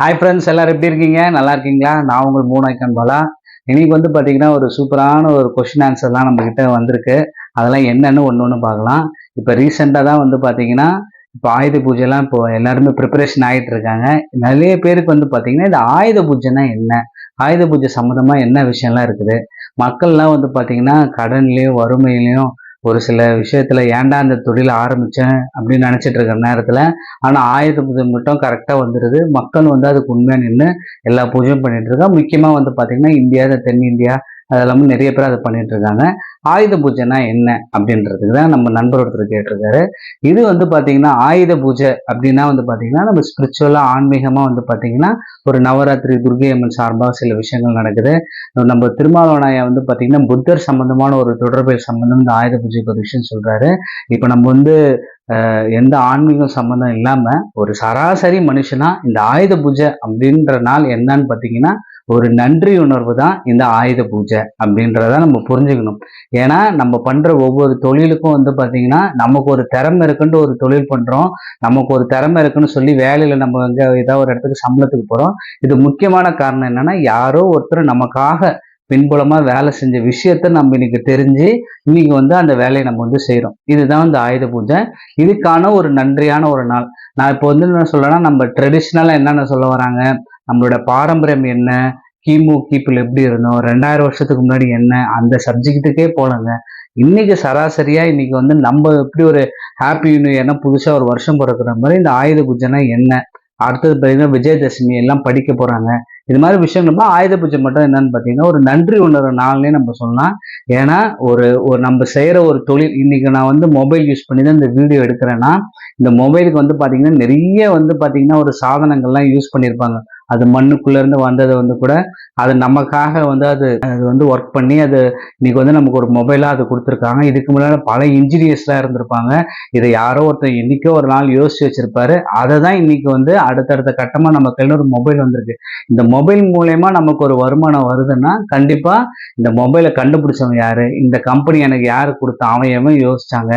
Hi friends எல்லாரும் எப்படி இருக்கீங்க? நல்லா இருக்கீங்களா? நான் உங்கள் மூணு பாலா. இன்னைக்கு வந்து பார்த்தீங்கன்னா ஒரு சூப்பரான ஒரு கொஷின் ஆன்சர்லாம் நம்மக்கிட்ட வந்திருக்கு. அதெல்லாம் என்னன்னு ஒன்று ஒன்று பார்க்கலாம். இப்போ ரீசெண்டாக தான் வந்து பார்த்தீங்கன்னா இப்போ ஆயுத பூஜைலாம் இப்போ எல்லாருமே ப்ரிப்பரேஷன் ஆகிட்டு இருக்காங்க. நிறைய பேருக்கு வந்து பார்த்தீங்கன்னா இந்த ஆயுத பூஜைனா என்ன? ஆயுத பூஜை சம்மந்தமாக என்ன விஷயம்லாம் இருக்குது? மக்கள்லாம் வந்து பார்த்தீங்கன்னா கடன்லேயும் வறுமையிலையும் ஒரு சில விஷயத்துல ஏன்டா அந்த தொழில் ஆரம்பிச்சேன் அப்படின்னு நினச்சிட்டு இருக்கிற நேரத்தில் ஆனால் ஆயுத பூஜை மட்டும் கரெக்டாக வந்துடுது மக்கள் வந்து அதுக்கு உண்மையாக நின்று எல்லா பூஜையும் பண்ணிட்டு இருக்காங்க. முக்கியமா வந்து பார்த்திங்கன்னா இந்தியா தென்னிந்தியா அதெல்லாமே நிறைய பேர் அதை பண்ணிட்டு இருக்காங்க. ஆயுத பூஜைனா என்ன அப்படின்றதுக்கு தான் நம்ம நண்பர் ஒருத்தர் கேட்டிருக்காரு. இது வந்து பார்த்தீங்கன்னா ஆயுத பூஜை அப்படின்னா வந்து பார்த்தீங்கன்னா நம்ம ஸ்பிரிச்சுவலாக ஆன்மீகமாக வந்து பார்த்தீங்கன்னா ஒரு நவராத்திரி துர்கை அம்மன் சார்பாக சில விஷயங்கள் நடக்குது. நம்ம திருமாவளவனாய வந்து பார்த்தீங்கன்னா புத்தர் சம்பந்தமான ஒரு தொடர்பு சம்பந்தம் இந்த ஆயுத பூஜைக்கு ஒரு விஷயம் சொல்கிறாரு இப்போ நம்ம வந்து எந்த ஆன்மீகம் சம்பந்தம் இல்லாமல் ஒரு சராசரி மனுஷனா இந்த ஆயுத பூஜை அப்படின்ற நாள் என்னன்னு பார்த்தீங்கன்னா ஒரு நன்றி உணர்வு தான் இந்த ஆயுத பூஜை அப்படின்றத நம்ம புரிஞ்சுக்கணும். ஏன்னா நம்ம பண்ற ஒவ்வொரு தொழிலுக்கும் வந்து பார்த்தீங்கன்னா நமக்கு ஒரு திறமை இருக்குன்ட்டு ஒரு தொழில் பண்றோம். நமக்கு ஒரு திறமை இருக்குன்னு சொல்லி வேலையில நம்ம வந்து ஏதாவது ஒரு இடத்துக்கு சம்பளத்துக்கு போறோம். இது முக்கியமான காரணம் என்னன்னா யாரோ ஒருத்தர் நமக்காக பின்புலமா வேலை செஞ்ச விஷயத்த நம்ம இன்னைக்கு தெரிஞ்சு இன்னைக்கு வந்து அந்த வேலையை நம்ம வந்து செய்கிறோம் இதுதான் இந்த ஆயுத பூஜை. இதுக்கான ஒரு நன்றியான ஒரு நாள். நான் இப்போ வந்து என்ன சொல்றேன்னா நம்ம ட்ரெடிஷ்னலாக என்னென்ன சொல்ல வராங்க? நம்மளோட பாரம்பரியம் என்ன? கிமு கீப்பில் எப்படி இருந்தோம்? ரெண்டாயிரம் வருஷத்துக்கு முன்னாடி என்ன? அந்த சப்ஜெக்ட்டுக்கே போலங்க இன்னைக்கு சராசரியா இன்னைக்கு வந்து நம்ம எப்படி ஒரு ஹாப்பி நியூ இயர்னா புதுசா ஒரு வருஷம் பிறக்கிற மாதிரி இந்த ஆயுத பூஜைனா என்ன? அடுத்தது பார்த்தீங்கன்னா விஜயதசமி எல்லாம் படிக்க போறாங்க. இது மாதிரி விஷயங்கள்லாம் ஆயுத பூஜை மட்டும் என்னன்னு பார்த்தீங்கன்னா ஒரு நன்றி உணர்வு நாள்னே நம்ம சொல்லலாம். ஏன்னா ஒரு ஒரு நம்ம செய்கிற ஒரு தொழில் இன்னைக்கு நான் வந்து மொபைல் யூஸ் பண்ணி தான் இந்த வீடியோ எடுக்கிறேன்னா இந்த மொபைலுக்கு வந்து பார்த்தீங்கன்னா நிறைய வந்து பார்த்தீங்கன்னா ஒரு சாதனங்கள்லாம் யூஸ் பண்ணியிருப்பாங்க. அது மண்ணுக்குள்ள இருந்து வந்ததை வந்து கூட அது நமக்காக வந்து அது அது வந்து ஒர்க் பண்ணி அது இன்னைக்கு வந்து நமக்கு ஒரு மொபைலாக அது கொடுத்துருக்காங்க. இதுக்கு முன்னாடி பல இன்ஜினியர்ஸ்லாம் இருந்திருப்பாங்க. இதை யாரோ ஒருத்தர் இன்னைக்கோ ஒரு நாள் யோசிச்சு வச்சிருப்பாரு. அதை தான் இன்னைக்கு வந்து அடுத்தடுத்த கட்டமா நம்ம கையில ஒரு மொபைல் வந்திருக்கு. இந்த மொபைல் மூலயமா நமக்கு ஒரு வருமானம் வருதுன்னா கண்டிப்பா இந்த மொபைலை கண்டுபிடிச்சவங்க யாரு? இந்த கம்பெனி எனக்கு யாரு கொடுத்த? அவன் யோசிச்சாங்க?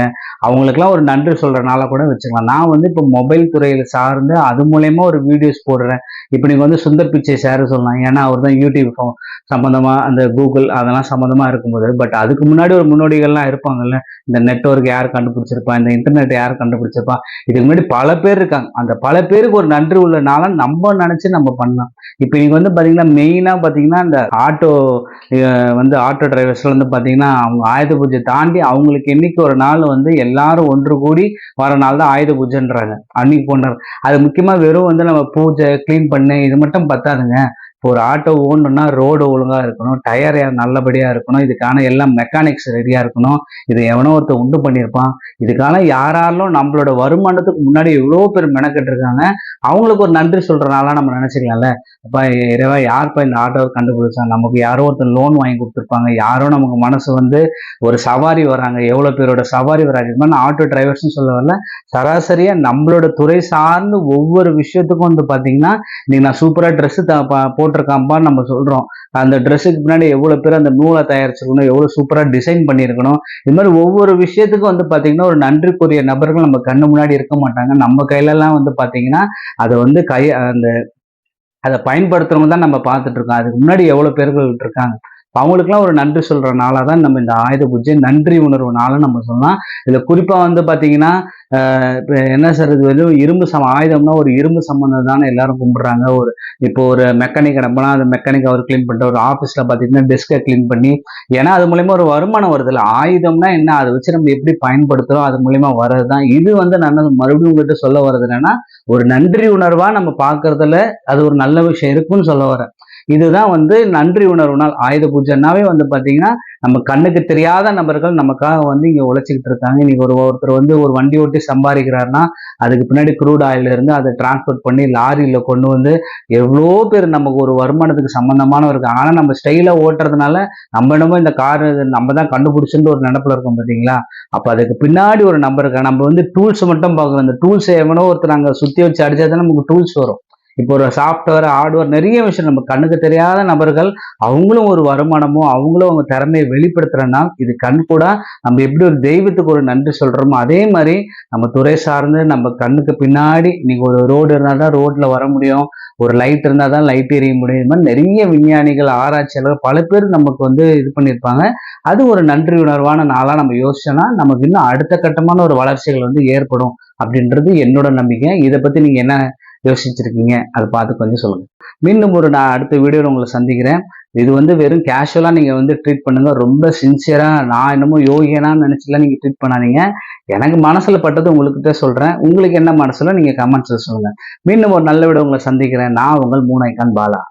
அவங்களுக்குலாம் ஒரு நன்றி சொல்றனால கூட வச்சுக்கலாம். நான் வந்து இப்போ மொபைல் துறையில சார்ந்து அது மூலயமா ஒரு வீடியோஸ் போடுறேன். இப்போ எனக்கு வந்து சுந்தர் பிச்சை சார் சொல்லலாம் ஏன்னா அவர் தான் யூடியூப் ஃபோ- அந்த கூகுள் அதெல்லாம் சம்மந்தமாக இருக்கும்போது. பட் அதுக்கு முன்னாடி ஒரு முன்னோடிகள்லாம் இருப்பாங்கல்ல. இந்த நெட்ஒர்க் யார் கண்டுபிடிச்சிருப்பா? இந்த இன்டர்நெட் யார் கண்டுபிடிச்சிருப்பா? இதுக்கு முன்னாடி பல பேர் இருக்காங்க. அந்த பல பேருக்கு ஒரு நன்றி உள்ள நம்ம நினச்சி நம்ம பண்ணலாம். இப்போ இங்கே வந்து பார்த்தீங்கன்னா மெயினாக பார்த்தீங்கன்னா இந்த ஆட்டோ வந்து ஆட்டோ டிரைவர்ஸ்ல வந்து பார்த்தீங்கன்னா அவங்க ஆயுத பூஜை தாண்டி அவங்களுக்கு என்னைக்கு ஒரு நாள் வந்து எல்லாரும் ஒன்று கூடி வர நாள் தான் ஆயுத பூஜைன்றாங்க. அன்னைக்கு போனார் அது முக்கியமாக வெறும் வந்து நம்ம பூஜை க்ளீன் பண்ணு இது மட்டும் பத்தாதுங்க. இப்போ ஒரு ஆட்டோ ஓடணும்னா ரோடு ஒழுங்கா இருக்கணும் டயர் நல்லபடியா இருக்கணும் இதுக்கான எல்லாம் மெக்கானிக்ஸ் ரெடியா இருக்கணும். இது எவனோ ஒருத்தர் உண்டு பண்ணியிருப்பான். இதுக்கான யாராலும் நம்மளோட வருமானத்துக்கு முன்னாடி எவ்வளோ பேர் மெனக்கெட்டு இருக்காங்க. அவங்களுக்கு ஒரு நன்றி சொல்றனால நம்ம நினச்சிக்கலாம்ல. அப்போ இரவா யார்ப்பா இந்த ஆட்டோவை கண்டுபிடிச்சா? நமக்கு யாரோ ஒருத்தர் லோன் வாங்கி கொடுத்துருப்பாங்க. யாரோ நமக்கு மனசு வந்து ஒரு சவாரி வராங்க. எவ்வளோ பேரோட சவாரி வராங்க. இது மாதிரி ஆட்டோ டிரைவர்ஸ்னு சொல்ல வரல சராசரியா நம்மளோட துறை சார்ந்து ஒவ்வொரு விஷயத்துக்கும் வந்து பாத்தீங்கன்னா இன்னைக்கு நான் சூப்பராக ட்ரெஸ்ஸு த போட்டிருக்காம்பான்னு நம்ம சொல்கிறோம் அந்த ட்ரெஸ்ஸுக்கு பின்னாடி எவ்வளோ பேர் அந்த நூலை தயாரிச்சிருக்கணும் எவ்வளோ சூப்பராக டிசைன் பண்ணியிருக்கணும். இது மாதிரி ஒவ்வொரு விஷயத்துக்கும் வந்து பார்த்திங்கன்னா ஒரு நன்றிக்குரிய நபர்கள் நம்ம கண்ணு முன்னாடி இருக்க மாட்டாங்க. நம்ம கையிலலாம் வந்து பார்த்திங்கன்னா அதை வந்து கை அந்த அதை பயன்படுத்துறவங்க தான் நம்ம பார்த்துட்ருக்கோம் அதுக்கு முன்னாடி எவ்வளோ பேர்கள் இருக்காங்க. அவங்களுக்குலாம் ஒரு நன்றி சொல்கிற நாளாக தான் நம்ம இந்த ஆயுத பூஜை நன்றி உணர்வு நாளாக நம்ம சொல்லலாம். இதில் குறிப்பாக வந்து பார்த்தீங்கன்னா இப்போ என்ன சார் இது வந்து இரும்பு சம ஆயுதம்னா ஒரு இரும்பு சம்மந்தம் தானே எல்லாரும் கும்பிட்றாங்க. ஒரு இப்போ ஒரு மெக்கானிக் அனுப்பினா அந்த மெக்கானிக் அவர் க்ளீன் பண்ணிட்டு ஒரு ஆஃபீஸில் பார்த்தீங்கன்னா டெஸ்கை க்ளீன் பண்ணி ஏன்னா அது மூலயமா ஒரு வருமானம் வருது இல்லை. ஆயுதம்னா என்ன? அதை வச்சு நம்ம எப்படி பயன்படுத்துகிறோம் அது மூலயமா வர்றது தான் இது வந்து நான் மறுபடியும் உங்கள்கிட்ட சொல்ல வர்றது என்னன்னா ஒரு நன்றி உணர்வாக நம்ம பார்க்குறதுல அது ஒரு நல்ல விஷயம் இருக்குன்னு சொல்ல வரேன். இதுதான் வந்து நன்றி உணர்வு நாள் ஆயுத பூஜைனாவே வந்து பார்த்தீங்கன்னா நம்ம கண்ணுக்கு தெரியாத நபர்கள் நமக்காக வந்து இங்கே உழைச்சிக்கிட்டு இருக்காங்க. இன்னைக்கு ஒரு ஒருத்தர் வந்து ஒரு வண்டி ஓட்டி சம்பாதிக்கிறாருன்னா அதுக்கு பின்னாடி க்ரூட் ஆயில் இருந்து அதை டிரான்ஸ்போர்ட் பண்ணி லாரியில் கொண்டு வந்து எவ்வளோ பேர் நமக்கு ஒரு வருமானத்துக்கு சம்மந்தமானவர் இருக்காங்க. ஆனால் நம்ம ஸ்டைலாக ஓட்டுறதுனால நம்ம என்னமோ இந்த கார் நம்ம தான் கண்டுபிடிச்சுட்டு ஒரு நினப்பில் இருக்கோம் பார்த்தீங்களா அப்போ அதுக்கு பின்னாடி ஒரு நம்பர் இருக்கா நம்ம வந்து டூல்ஸ் மட்டும் பார்க்குறோம் அந்த டூல்ஸ் எவனோ ஒருத்தர் அங்கே சுற்றி வச்சு அடித்தா தான் நமக்கு டூல்ஸ் வரும். இப்போ ஒரு சாஃப்ட்வேர் ஹார்ட்வேர் நிறைய விஷயம் நம்ம கண்ணுக்கு தெரியாத நபர்கள் அவங்களும் ஒரு வருமானமோ அவங்களும் அவங்க திறமையை வெளிப்படுத்துறேன்னா இது கண் கூட நம்ம எப்படி ஒரு தெய்வத்துக்கு ஒரு நன்றி சொல்கிறோமோ அதே மாதிரி நம்ம துறை சார்ந்து நம்ம கண்ணுக்கு பின்னாடி நீங்கள் ஒரு ரோடு இருந்தால் தான் ரோட்டில் வர முடியும். ஒரு லைட் இருந்தால் தான் லைட் எரிய முடியும். இது மாதிரி நிறைய விஞ்ஞானிகள் ஆராய்ச்சியாளர்கள் பல பேர் நமக்கு வந்து இது பண்ணியிருப்பாங்க. அது ஒரு நன்றி உணர்வான நாளாக நம்ம யோசிச்சோன்னா நமக்கு இன்னும் அடுத்த கட்டமான ஒரு வளர்ச்சிகள் வந்து ஏற்படும் அப்படின்றது என்னோட நம்பிக்கை. இதை பற்றி நீங்கள் என்ன யோசிச்சிருக்கீங்க அதை பார்த்து கொஞ்சம் சொல்லுங்கள் மீண்டும் ஒரு நான் அடுத்த வீடியோவில் உங்களை சந்திக்கிறேன். இது வந்து வெறும் கேஷுவலாக நீங்கள் வந்து ட்ரீட் பண்ணுங்கள் ரொம்ப சின்சியராக நான் என்னமோ யோகியனான்னு நினச்சிலாம் நீங்கள் ட்ரீட் பண்ணாதீங்க. எனக்கு மனசில் பட்டது உங்கள்கிட்ட சொல்கிறேன் உங்களுக்கு என்ன மனசில் நீங்கள் கமெண்ட்ஸில் சொல்லுங்கள் மீண்டும் ஒரு நல்ல வீடியோ உங்களை சந்திக்கிறேன். நான் உங்கள் மூனைக்கான் பாலா.